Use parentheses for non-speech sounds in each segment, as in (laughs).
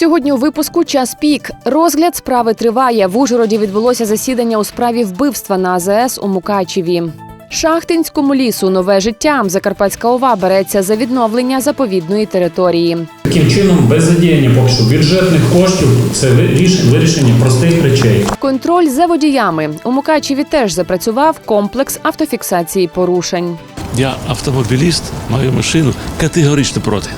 Сьогодні у випуску час пік. Розгляд справи триває. В Ужгороді відбулося засідання у справі вбивства на АЗС у Мукачеві. Шахтинському лісу нове життя. Закарпатська ова береться за відновлення заповідної території. Таким чином, без задіяння поки що бюджетних коштів це виріш- вирішення простих речей. Контроль за водіями у Мукачеві теж запрацював комплекс автофіксації порушень. Я автомобіліст, маю машину категорично проти.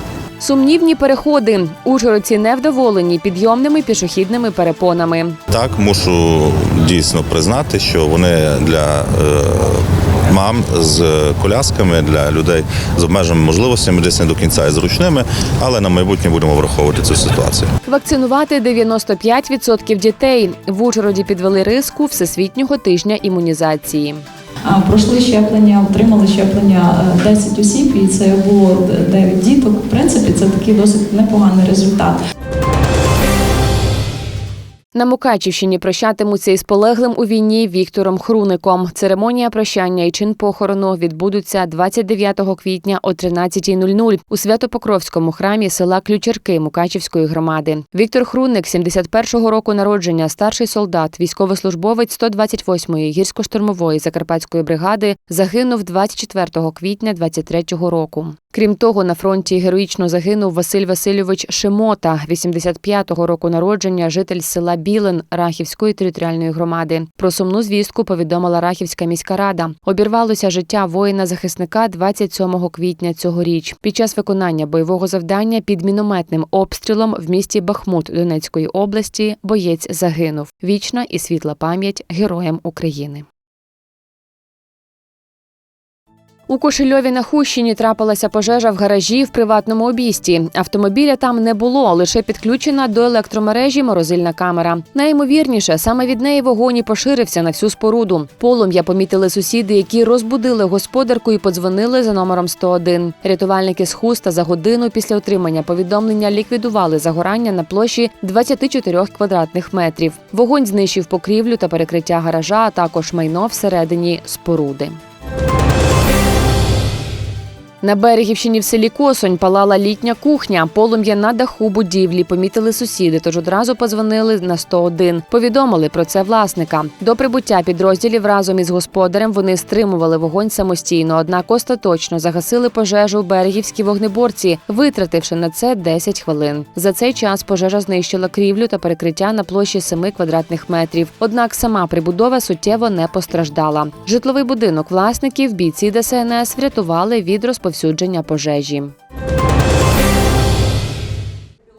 Сумнівні переходи. Ужгородці невдоволені підйомними пішохідними перепонами. Так, мушу дійсно признати, що вони для е, мам з колясками, для людей з обмеженими можливостями десь не до кінця і зручними, але на майбутнє будемо враховувати цю ситуацію. Вакцинувати 95% дітей. В Ужгороді підвели риску Всесвітнього тижня імунізації. Пройшли щеплення, отримали щеплення е, 10 осіб, і це було 9 діток. В принципі, це такий досить непоганий результат. На Мукачівщині прощатимуться із полеглим у війні Віктором Хруником. Церемонія прощання і чин похорону відбудуться 29 квітня о 13.00 у Свято-Покровському храмі села Ключерки Мукачівської громади. Віктор Хруник, 71-го року народження, старший солдат, військовослужбовець 128-ї гірсько-штурмової закарпатської бригади, загинув 24 квітня 23-го року. Крім того, на фронті героїчно загинув Василь Васильович Шимота, 85-го року народження, житель села Білин Рахівської територіальної громади. Про сумну звістку повідомила Рахівська міська рада. Обірвалося життя воїна-захисника 27 квітня цьогоріч. Під час виконання бойового завдання під мінометним обстрілом в місті Бахмут Донецької області боєць загинув. Вічна і світла пам'ять героям України. У Кошельові на Хущині трапилася пожежа в гаражі в приватному обійсті. Автомобіля там не було, лише підключена до електромережі морозильна камера. Найімовірніше, саме від неї вогонь і поширився на всю споруду. Полум'я помітили сусіди, які розбудили господарку і подзвонили за номером 101. Рятувальники з хуста за годину після отримання повідомлення ліквідували загорання на площі 24 квадратних метрів. Вогонь знищив покрівлю та перекриття гаража, а також майно всередині споруди. На Берегівщині в селі Косонь палала літня кухня. Полум'я на даху будівлі помітили сусіди, тож одразу позвонили на 101. Повідомили про це власника. До прибуття підрозділів разом із господарем вони стримували вогонь самостійно, однак остаточно загасили пожежу у берегівській вогнеборці, витративши на це 10 хвилин. За цей час пожежа знищила крівлю та перекриття на площі 7 квадратних метрів. Однак сама прибудова суттєво не постраждала. Житловий будинок власників бійці ДСНС врятували від розповсюдження пожежі.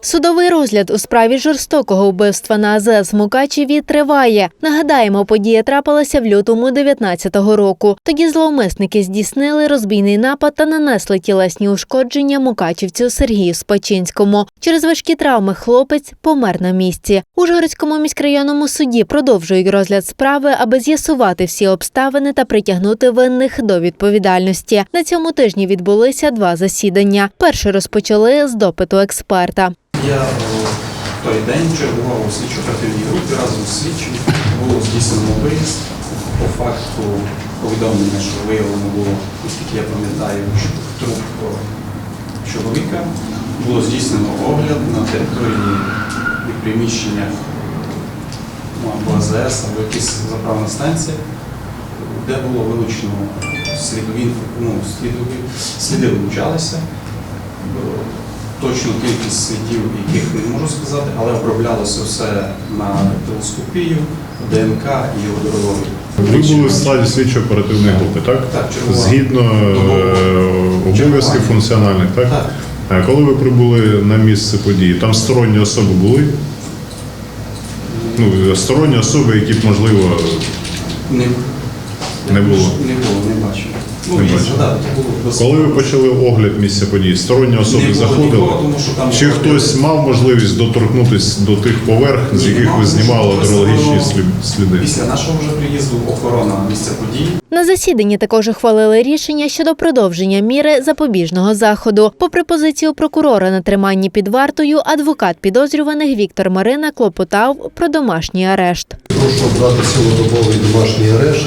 Судовий розгляд у справі жорстокого вбивства на АЗС в Мукачеві триває. Нагадаємо, подія трапилася в лютому 19-го року. Тоді зловмисники здійснили розбійний напад та нанесли тілесні ушкодження мукачівцю Сергію Спачинському. Через важкі травми хлопець помер на місці. У Ужгородському міськрайонному суді продовжують розгляд справи, аби з'ясувати всі обставини та притягнути винних до відповідальності. На цьому тижні відбулися два засідання. Перше розпочали з допиту експерта. Я в той день чергував у слідчо-оперативній групі разом з слідчим. Було здійснено виїзд. По факту повідомлення, що виявлено було, наскільки я пам'ятаю, що труп чоловіка. Було здійснено огляд на території і приміщеннях ну, або АЗС, або якісь заправна станція, де було вилучено слідові, ну, слідові, сліди вилучалися. Точну кількість слідів, яких не можу сказати, але оброблялося все на телескопію, ДНК і водорологію. Ви були в складі слідчо оперативної групи, так? Так, чергував. Згідно е, обов'язків функціональних, так? Так. А коли ви прибули на місце події, там сторонні особи були? Ну, сторонні особи, які б, можливо, Не, Не було. Не було, не бачив. Ну, Не є бачив. згадати, було без... коли ви почали огляд місця події, сторонні особи Не було заходили? нікого, тому що там Чи хтось мав можливість доторкнутися до тих поверх, з Ні, яких ви тому що знімали представлено адрологічні сліди? Після нашого вже приїзду охорона місця події На засіданні також ухвалили рішення щодо продовження міри запобіжного заходу. Попри позицію прокурора на триманні під вартою, адвокат підозрюваних Віктор Марина клопотав про домашній арешт. Прошу обрати цілодобовий домашній арешт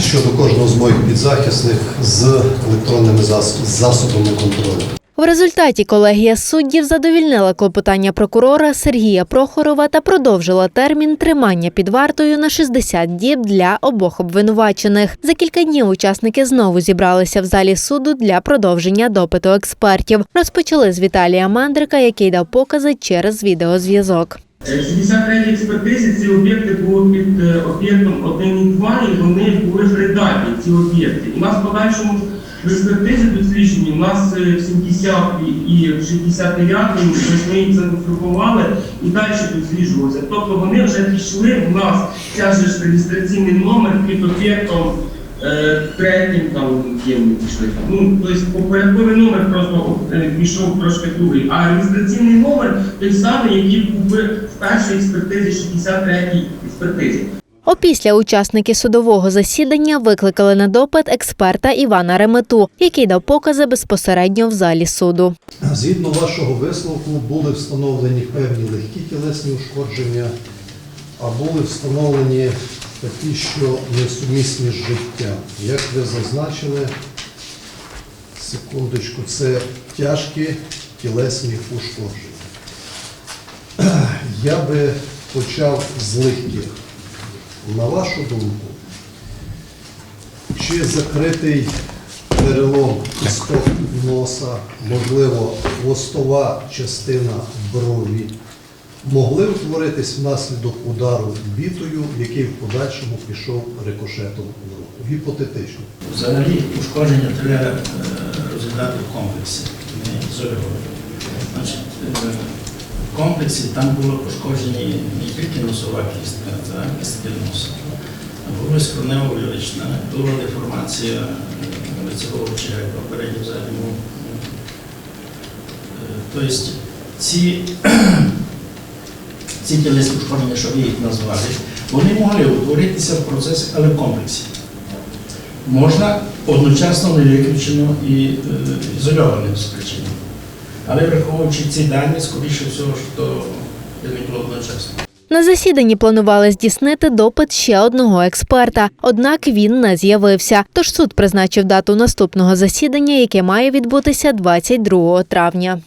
щодо кожного з моїх підзахисних з електронними зас- засобами контролю. В результаті колегія суддів задовільнила клопотання прокурора Сергія Прохорова та продовжила термін тримання під вартою на 60 діб для обох обвинувачених. За кілька днів учасники знову зібралися в залі суду для продовження допиту експертів. Розпочали з Віталія Мандрика, який дав покази через відеозв'язок. В 63-й експертизі ці об'єкти були під е, об'єктом 1 і 2, і вони були придатні, ці об'єкти. У нас в подальшому в експертизі дослідженні, у нас е, в 70 і в 69 ми їх зафіксували і далі досліджувалися. Тобто вони вже пішли, у нас ця ж реєстраційний номер під об'єктом третім, там, ким пішли. там. Ну, тобто порядковий номер просто е, пішов трошки другий, а реєстраційний номер той самий, який був в першій експертизі, 63-й експертизі. Опісля учасники судового засідання викликали на допит експерта Івана Ремету, який дав покази безпосередньо в залі суду. Згідно вашого висновку, були встановлені певні легкі тілесні ушкодження, а були встановлені такі, що несумісні з життям. Як ви зазначили, секундочку, це тяжкі тілесні ушкодження. Я би почав з легких. На вашу думку, чи закритий перелом кісток носа, можливо, хвостова частина брові, могли утворитись внаслідок удару бітою, який в подальшому пішов рикошетом в руку? Гіпотетично. Взагалі ушкодження треба е, розглядати в комплексі, не ізольовано. Значить, е, в комплексі там було пошкоджені не тільки носова кістка, та кістки носа, а була скронево-лірична, була деформація е, лицевого черепа, переднього заднього. Е, Тобто ці, ці тілесні ушкодження, що ви їх назвали, вони могли утворитися в процесі, але в комплексі можна одночасно не виключено і е, ізольованим спричинам. Але враховуючи ці дані, скоріше всього, що було одночасно. На засіданні планували здійснити допит ще одного експерта, однак він не з'явився. Тож суд призначив дату наступного засідання, яке має відбутися 22 травня.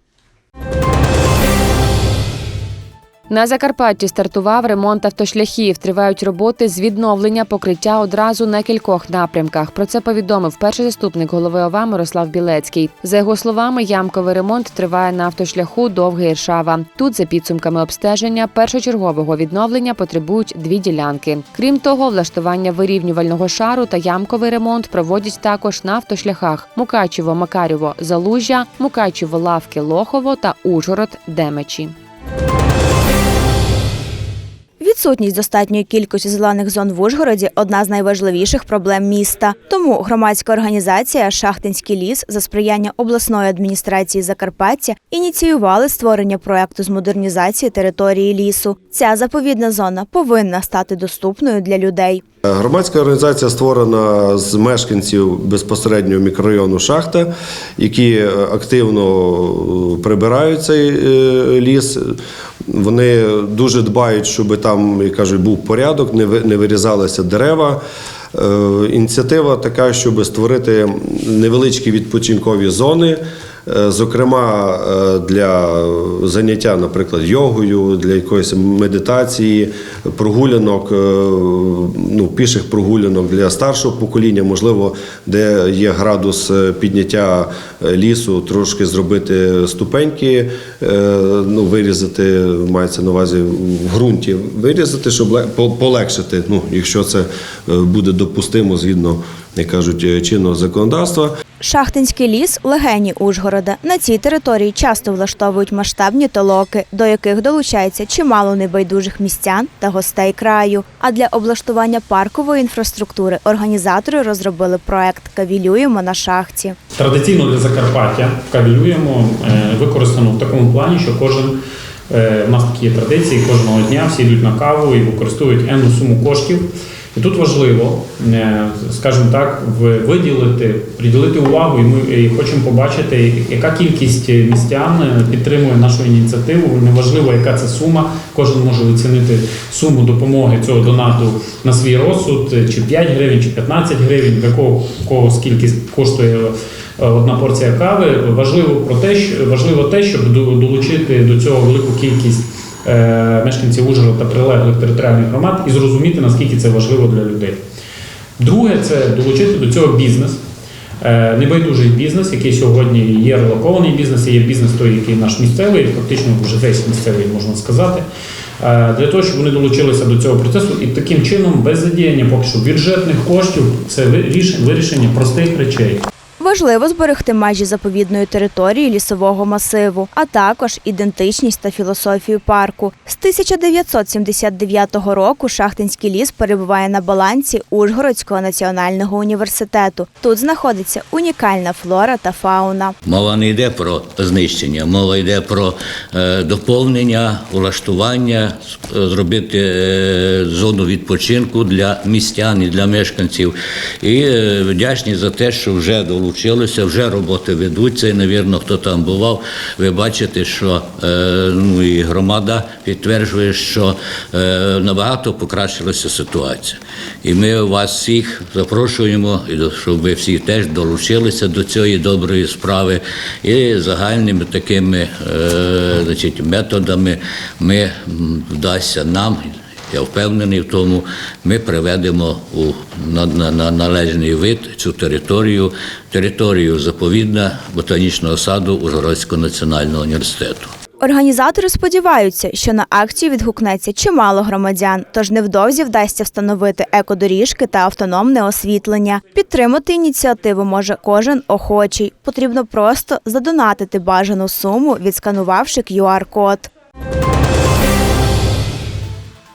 На Закарпатті стартував ремонт автошляхів. Тривають роботи з відновлення покриття одразу на кількох напрямках. Про це повідомив перший заступник голови ОВА Мирослав Білецький. За його словами, ямковий ремонт триває на автошляху Довга Іршава. Тут, за підсумками обстеження, першочергового відновлення потребують дві ділянки. Крім того, влаштування вирівнювального шару та ямковий ремонт проводять також на автошляхах Мукачево, Макарєво, Залужжя, Мукачево, Лавки, Лохово та Ужгород, Демечі. Відсутність достатньої кількості зелених зон в Ужгороді одна з найважливіших проблем міста. Тому громадська організація Шахтинський ліс за сприяння обласної адміністрації Закарпаття ініціювали створення проекту з модернізації території лісу. Ця заповідна зона повинна стати доступною для людей. Громадська організація створена з мешканців безпосередньо мікрорайону Шахта, які е, активно е, прибирають цей е, ліс. Вони дуже дбають, щоб там, як кажуть, був порядок, не ви- не вирізалися дерева. Е, Ініціатива така, щоб створити невеличкі відпочинкові зони. Е, Зокрема, е, для заняття, наприклад, йогою, для якоїсь медитації, прогулянок, е, ну, піших прогулянок для старшого покоління, можливо, де є градус підняття лісу, трошки зробити ступеньки, ну, вирізати, мається на увазі в ґрунті, вирізати, щоб по- полегшити, ну, якщо це буде допустимо згідно, як кажуть, чинного законодавства. Шахтинський ліс легені Ужгорода. На цій території часто влаштовують масштабні толоки, до яких долучається чимало небайдужих містян та гостей краю. А для облаштування паркової інфраструктури організатори розробили проект Кавілюємо на шахті. Традиційно для Закарпаття кавілюємо е, використано в такому плані, що кожен е, в нас такі традиції, кожного дня всі йдуть на каву і використовують енну суму коштів. І тут важливо, е, скажімо так, виділити, приділити увагу, і ми хочемо побачити, яка кількість містян е, підтримує нашу ініціативу. Неважливо, яка це сума. Кожен може оцінити суму допомоги цього донату на свій розсуд, е, чи 5 гривень, чи 15 гривень, для кого, кого скільки коштує одна порція кави. Важливо про те, що важливо те, щоб долучити до цього велику кількість мешканців Ужгорода та прилеглих територіальних громад і зрозуміти наскільки це важливо для людей. Друге, це долучити до цього бізнес. Е, Небайдужий бізнес, який сьогодні є релокований бізнес, і є бізнес той, який наш місцевий, фактично вже весь місцевий, можна сказати. Е, Для того, щоб вони долучилися до цього процесу, і таким чином, без задіяння поки що бюджетних коштів, це виріш- вирішення простих речей. Важливо зберегти межі заповідної території лісового масиву, а також ідентичність та філософію парку. З 1979 року Шахтинський ліс перебуває на балансі Ужгородського національного університету. Тут знаходиться унікальна флора та фауна. Мова не йде про знищення, мова йде про е, доповнення, улаштування, е, зробити е, зону відпочинку для містян і для мешканців. І вдячні за те, що вже долучилися, вже роботи ведуться. І, навірно, хто там бував, ви бачите, що е, ну, і громада підтверджує, що е, набагато покращилася ситуація. І ми вас всіх запрошуємо, щоб ви всі теж долучилися до цієї доброї справи. І загальними такими е, значить, методами ми вдасться нам. Я впевнений в тому, ми приведемо у на, на, на належний вид цю територію, територію заповідна ботанічного саду Ужгородського національного університету. Організатори сподіваються, що на акцію відгукнеться чимало громадян, тож невдовзі вдасться встановити екодоріжки та автономне освітлення. Підтримати ініціативу може кожен охочий. Потрібно просто задонатити бажану суму, відсканувавши QR-код.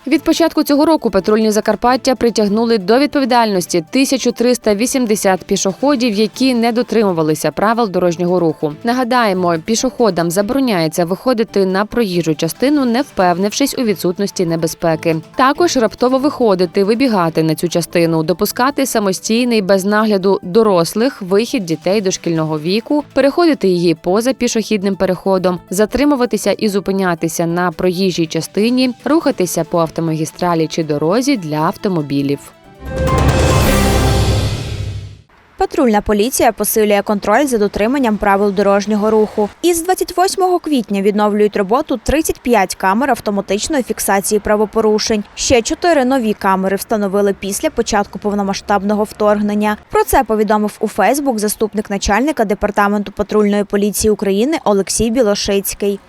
Від початку цього року патрульні Закарпаття притягнули до відповідальності 1380 пішоходів, які не дотримувалися правил дорожнього руху. Нагадаємо, пішоходам забороняється виходити на проїжджу частину, не впевнившись у відсутності небезпеки. Також раптово виходити, вибігати на цю частину, допускати самостійний без нагляду дорослих вихід дітей дошкільного віку, переходити її поза пішохідним переходом, затримуватися і зупинятися на проїжджій частині, рухатися по автомагістралі чи дорозі для автомобілів. Патрульна поліція посилює контроль за дотриманням правил дорожнього руху. Із 28 квітня відновлюють роботу 35 камер автоматичної фіксації правопорушень. Ще чотири нові камери встановили після початку повномасштабного вторгнення. Про це повідомив у Фейсбук заступник начальника департаменту патрульної поліції України Олексій Білошицький.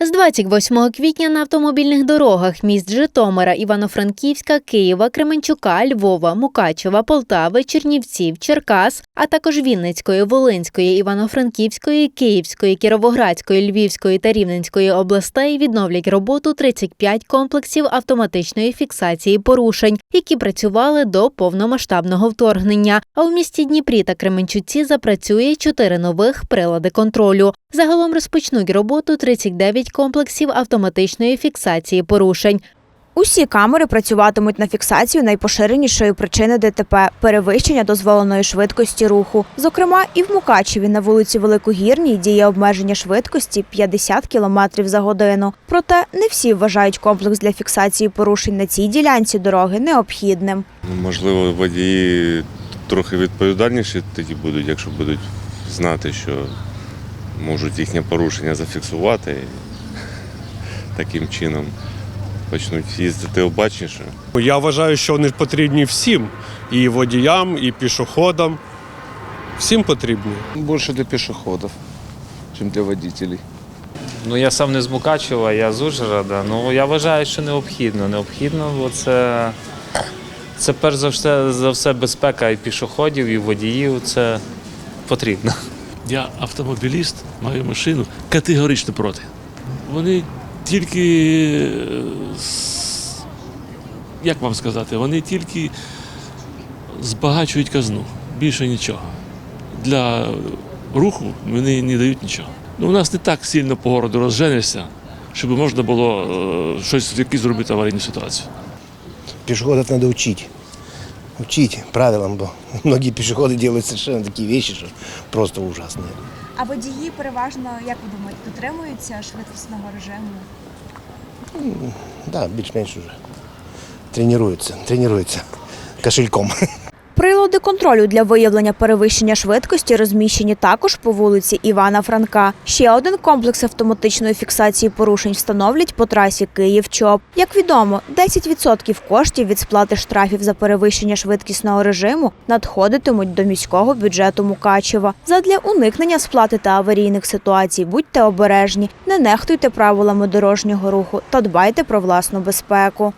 З 28 квітня на автомобільних дорогах міст Житомира, Івано-Франківська, Києва, Кременчука, Львова, Мукачева, Полтави, Чернівців, Черкас, а також Вінницької, Волинської, Івано-Франківської, Київської, Кіровоградської, Львівської та Рівненської областей відновлять роботу 35 комплексів автоматичної фіксації порушень, які працювали до повномасштабного вторгнення. А у місті Дніпрі та Кременчуці запрацює чотири нових прилади контролю. Загалом розпочнуть роботу 39 комплексів автоматичної фіксації порушень. Усі камери працюватимуть на фіксацію найпоширенішої причини ДТП перевищення дозволеної швидкості руху. Зокрема, і в Мукачеві на вулиці Великогірній діє обмеження швидкості 50 км за годину. Проте не всі вважають комплекс для фіксації порушень на цій ділянці дороги необхідним. Можливо, водії трохи відповідальніші тоді будуть, якщо будуть знати, що можуть їхнє порушення зафіксувати. Таким чином почнуть їздити обачніше. Я вважаю, що вони потрібні всім і водіям, і пішоходам. Всім потрібні. Більше для пішоходів, ніж для водителей. Ну я сам не з Мукачева, я з Ужгорода. Ну я вважаю, що необхідно. Необхідно, бо це, це перш за все, за все безпека і пішоходів, і водіїв. Це потрібно. Я автомобіліст, маю машину, категорично проти. Вони тільки, е, як вам сказати, вони тільки збагачують казну, більше нічого. Для руху вони не дають нічого. Ну, у нас не так сильно по городу розженешся, щоб можна було е, щось якісь зробити аварійну ситуацію. Пешеходов надо учить. Учить правилам, бо (laughs) многие пешеходы делают совершенно такие вещи, что просто ужасные. А водії переважно, як ви думаєте, дотримуються швидкісного режиму? Да, більш-менш уже. Тренуються, тренуються кошельком. Прилади контролю для виявлення перевищення швидкості розміщені також по вулиці Івана Франка. Ще один комплекс автоматичної фіксації порушень встановлять по трасі Київ-Чоп. Як відомо, 10% коштів від сплати штрафів за перевищення швидкісного режиму надходитимуть до міського бюджету Мукачева. Задля уникнення сплати та аварійних ситуацій будьте обережні, не нехтуйте правилами дорожнього руху та дбайте про власну безпеку.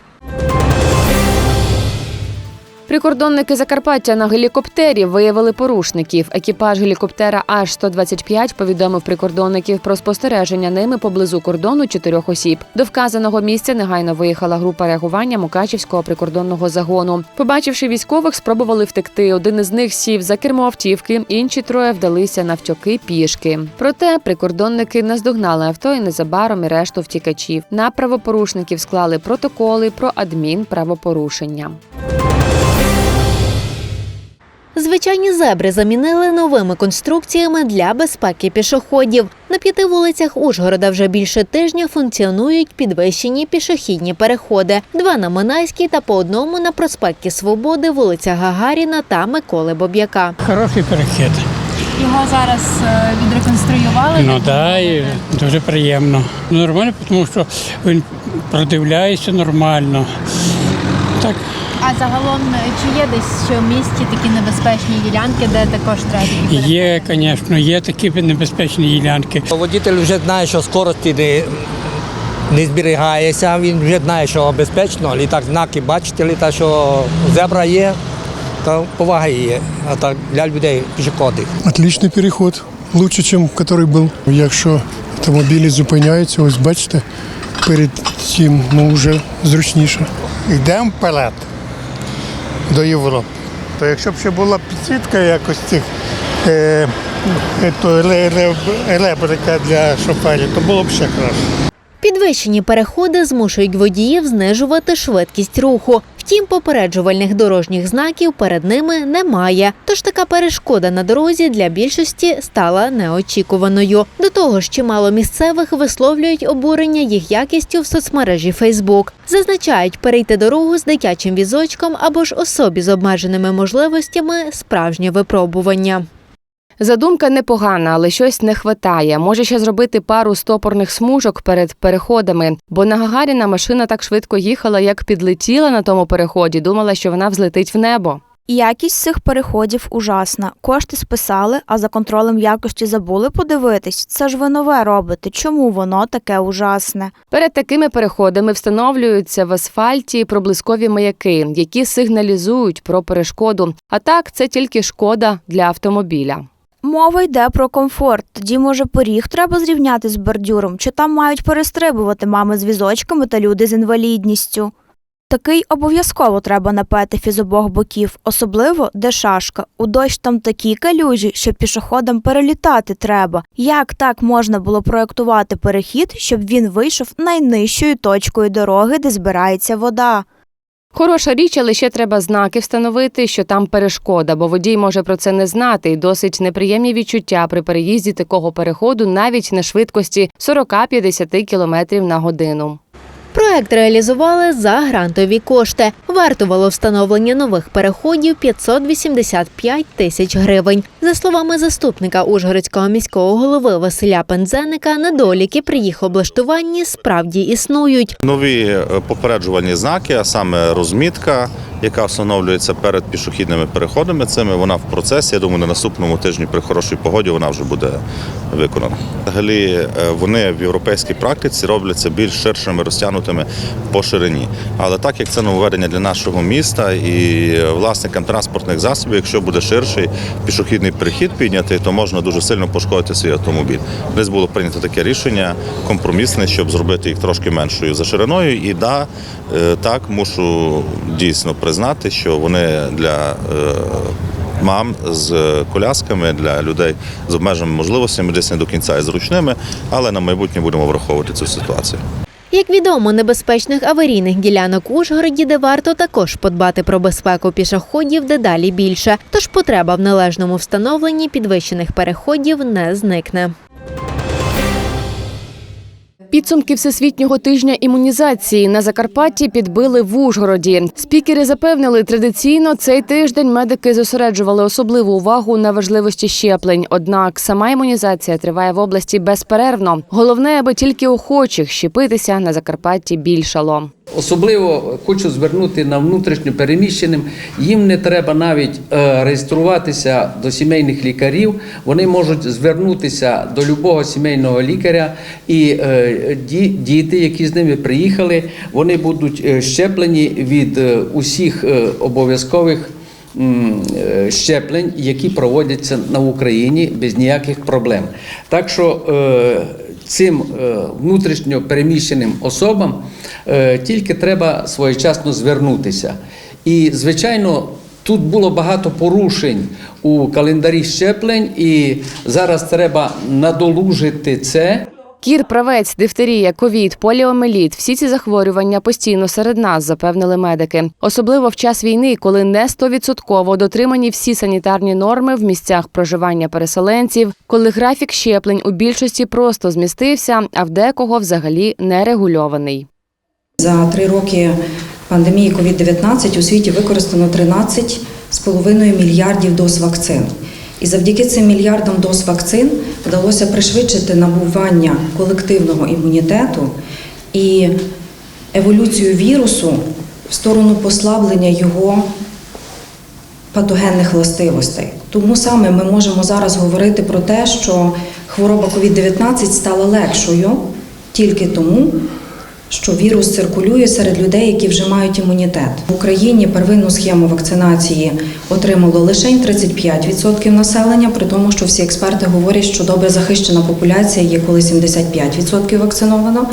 Прикордонники Закарпаття на гелікоптері виявили порушників. Екіпаж гелікоптера Аж-125 повідомив прикордонників про спостереження ними поблизу кордону чотирьох осіб. До вказаного місця негайно виїхала група реагування Мукачівського прикордонного загону. Побачивши військових, спробували втекти. Один із них сів за кермо автівки, інші троє вдалися навтьоки пішки. Проте прикордонники наздогнали авто і незабаром і решту втікачів. На правопорушників склали протоколи про адмінправопорушення. Звичайні зебри замінили новими конструкціями для безпеки пішоходів. На п'яти вулицях Ужгорода вже більше тижня функціонують підвищені пішохідні переходи: два на Минайській та по одному на проспекті Свободи, вулиця Гагаріна та Миколи Боб'яка. Хороший перехід. Його зараз е, відреконструювали. Ну так, і дуже приємно. Ну, Нормально, тому що він продивляється нормально. Так, А загалом чи є десь що в місті такі небезпечні ділянки, де також треба є, звісно, є такі небезпечні ділянки. Водитель вже знає, що скорості не, не зберігається, він вже знає, що безпечно, літак знаки бачите, літа, що зебра є, то повага є. А так для людей пішоходи. Отличний переход, лучше, ніж який був. Якщо автомобілі зупиняються, ось бачите, перед цим ну, вже зручніше. Йдемо вперед до Європи. То якщо б ще була підсвітка якось цих е, е, ре- ре- ребрика для шоферів, то було б ще краще. Підвищені переходи змушують водіїв знижувати швидкість руху. Втім, попереджувальних дорожніх знаків перед ними немає. Тож така перешкода на дорозі для більшості стала неочікуваною. До того ж, чимало місцевих висловлюють обурення їх якістю в соцмережі Фейсбук. Зазначають, перейти дорогу з дитячим візочком або ж особі з обмеженими можливостями справжнє випробування. Задумка непогана, але щось не хватає. Може ще зробити пару стопорних смужок перед переходами, бо на Гагаріна машина так швидко їхала, як підлетіла на тому переході. Думала, що вона взлетить в небо. Якість цих переходів ужасна. Кошти списали, а за контролем якості забули подивитись. Це ж ви нове робите. Чому воно таке ужасне? Перед такими переходами встановлюються в асфальті проблискові маяки, які сигналізують про перешкоду. А так це тільки шкода для автомобіля. Мова йде про комфорт. Тоді, може, поріг треба зрівняти з бордюром, чи там мають перестрибувати мами з візочками та люди з інвалідністю. Такий обов'язково треба на петефі з обох боків, особливо де шашка. У дощ там такі калюжі, що пішоходам перелітати треба. Як так можна було проектувати перехід, щоб він вийшов найнижчою точкою дороги, де збирається вода? Хороша річ, але ще треба знаки встановити, що там перешкода, бо водій може про це не знати, і досить неприємні відчуття при переїзді такого переходу навіть на швидкості 40-50 км на годину. Проект реалізували за грантові кошти. Вартувало встановлення нових переходів 585 тисяч гривень. За словами заступника Ужгородського міського голови Василя Пензеника, недоліки при їх облаштуванні справді існують. Нові е, попереджувальні знаки, а саме розмітка, яка встановлюється перед пішохідними переходами. Цими вона в процесі. Я думаю, на наступному тижні при хорошій погоді вона вже буде виконана. Взагалі, е, вони в європейській практиці робляться більш ширшими, розтягнутими по ширині. Але так як це нововведення для нашого міста і е, власникам транспортних засобів, якщо буде ширший пішохідний перехід піднятий, то можна дуже сильно пошкодити свій автомобіль. Десь було прийнято таке рішення компромісне, щоб зробити їх трошки меншою за шириною. І да, е, так мушу дійсно признати, що вони для е, мам з колясками, для людей з обмеженими можливостями десь не до кінця і зручними, але на майбутнє будемо враховувати цю ситуацію. Як відомо, небезпечних аварійних ділянок Ужгороді, де варто також подбати про безпеку пішоходів, дедалі більше. Тож потреба в належному встановленні підвищених переходів не зникне. Підсумки всесвітнього тижня імунізації на Закарпатті підбили в Ужгороді. Спікери запевнили, традиційно цей тиждень медики зосереджували особливу увагу на важливості щеплень. Однак сама імунізація триває в області безперервно. Головне, аби тільки охочих щепитися на Закарпатті більшало. Особливо хочу звернути на внутрішньо переміщеним. Їм не треба навіть е, реєструватися до сімейних лікарів. Вони можуть звернутися до любого сімейного лікаря, і е, ді- діти, які з ними приїхали, вони будуть е, щеплені від усіх обов'язкових. Щеплень, які проводяться на Україні без ніяких проблем. Так що цим е, внутрішньо переміщеним особам е, тільки треба своєчасно звернутися. І, звичайно, тут було багато порушень у календарі щеплень, і зараз треба надолужити це. Кір, правець, дифтерія, ковід, поліомеліт – всі ці захворювання постійно серед нас, запевнили медики. Особливо в час війни, коли не стовідсотково дотримані всі санітарні норми в місцях проживання переселенців, коли графік щеплень у більшості просто змістився, а в декого взагалі не регульований. За три роки пандемії COVID-19 у світі використано 13,5 мільярдів доз вакцин. І завдяки цим мільярдам доз вакцин вдалося пришвидшити набування колективного імунітету і еволюцію вірусу в сторону послаблення його патогенних властивостей. Тому саме ми можемо зараз говорити про те, що хвороба COVID-19 стала легшою тільки тому, що вірус циркулює серед людей, які вже мають імунітет. В Україні первинну схему вакцинації отримало лише 35% населення, при тому, що всі експерти говорять, що добре захищена популяція є, коли 75% вакциновано.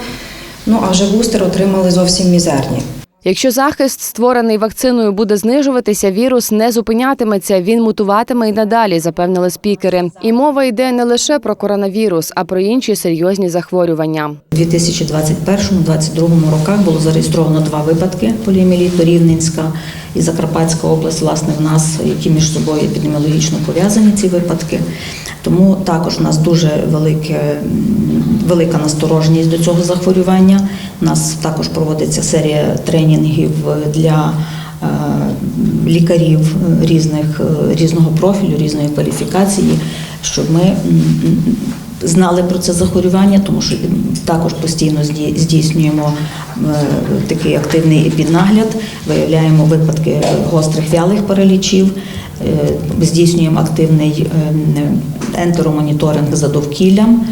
Ну а вже бустер отримали зовсім мізерні. Якщо захист, створений вакциною, буде знижуватися, вірус не зупинятиметься, він мутуватиме й надалі, запевнили спікери. І мова йде не лише про коронавірус, а про інші серйозні захворювання. У 2021-2022 роках було зареєстровано два випадки поліеміліту Рівненська і Закарпатська область, власне, в нас, які між собою епідеміологічно пов'язані ці випадки. Тому також у нас дуже велике, велика настороженість до цього захворювання. У нас також проводиться серія тренінгів для е, лікарів різних, різного профілю, різної кваліфікації, щоб ми знали про це захворювання, тому що також постійно зді- здійснюємо е, такий активний піднагляд, виявляємо випадки гострих вялих паралічів, е, здійснюємо активний е, ентеромоніторинг за довкіллям.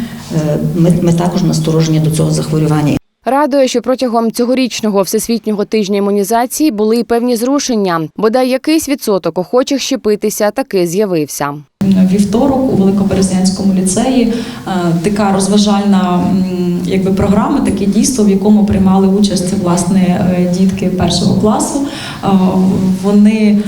Ми, ми також насторожені до цього захворювання. Радує, що протягом цьогорічного всесвітнього тижня імунізації були певні зрушення. Бодай якийсь відсоток охочих щепитися таки з'явився. Вівторок у Великоберезянському ліцеї е, така розважальна якби програма, таке дійство, в якому приймали участь власне е, дітки першого класу. Е, Вони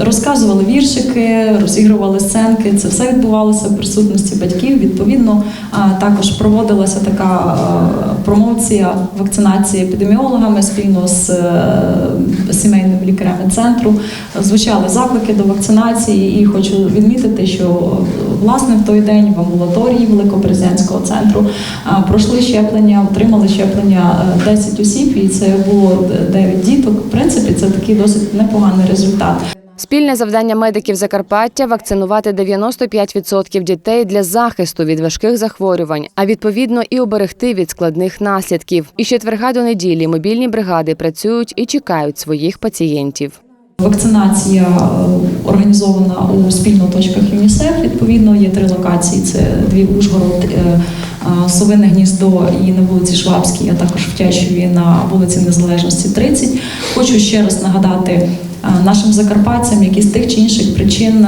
розказували віршики, розігрували сценки. Це все відбувалося в присутності батьків. Відповідно, е, також проводилася така е, промоція вакцинації епідеміологами спільно з е, сімейними лікарями центру. Звучали заклики до вакцинації, і хочу відмітити, що власне в той день в амбулаторії Великобрезянського центру е, пройшли щеплення, отримали щеплення е, 10 осіб, і це було 9 діток. В принципі, це такий досить непоганий результат. Спільне завдання медиків Закарпаття вакцинувати 95% дітей для захисту від важких захворювань, а відповідно і оберегти від складних наслідків. І четверга до неділі мобільні бригади працюють і чекають своїх пацієнтів. Вакцинація е, організована у спільно точках ЮНІСЕФ. Відповідно, є три локації: це дві Ужгород, е, Совине гніздо і на вулиці Швабській, а також в Тячеві на вулиці Незалежності 30. Хочу ще раз нагадати нашим закарпатцям, які з тих чи інших причин.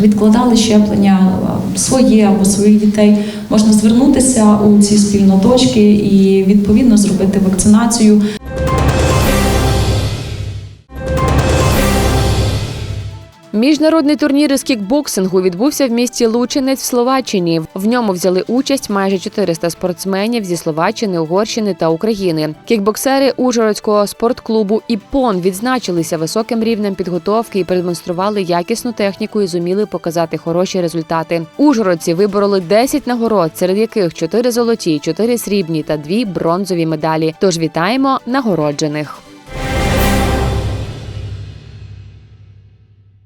Відкладали щеплення своє або своїх дітей, можна звернутися у ці спільноточки і відповідно зробити вакцинацію. Міжнародний турнір із кікбоксингу відбувся в місті Лучинець в Словаччині. В ньому взяли участь майже 400 спортсменів зі Словаччини, Угорщини та України. Кікбоксери Ужгородського спортклубу ІПОН відзначилися високим рівнем підготовки і продемонстрували якісну техніку і зуміли показати хороші результати. Ужгородці вибороли 10 нагород, серед яких 4 золоті, 4 срібні та 2 бронзові медалі. Тож вітаємо нагороджених.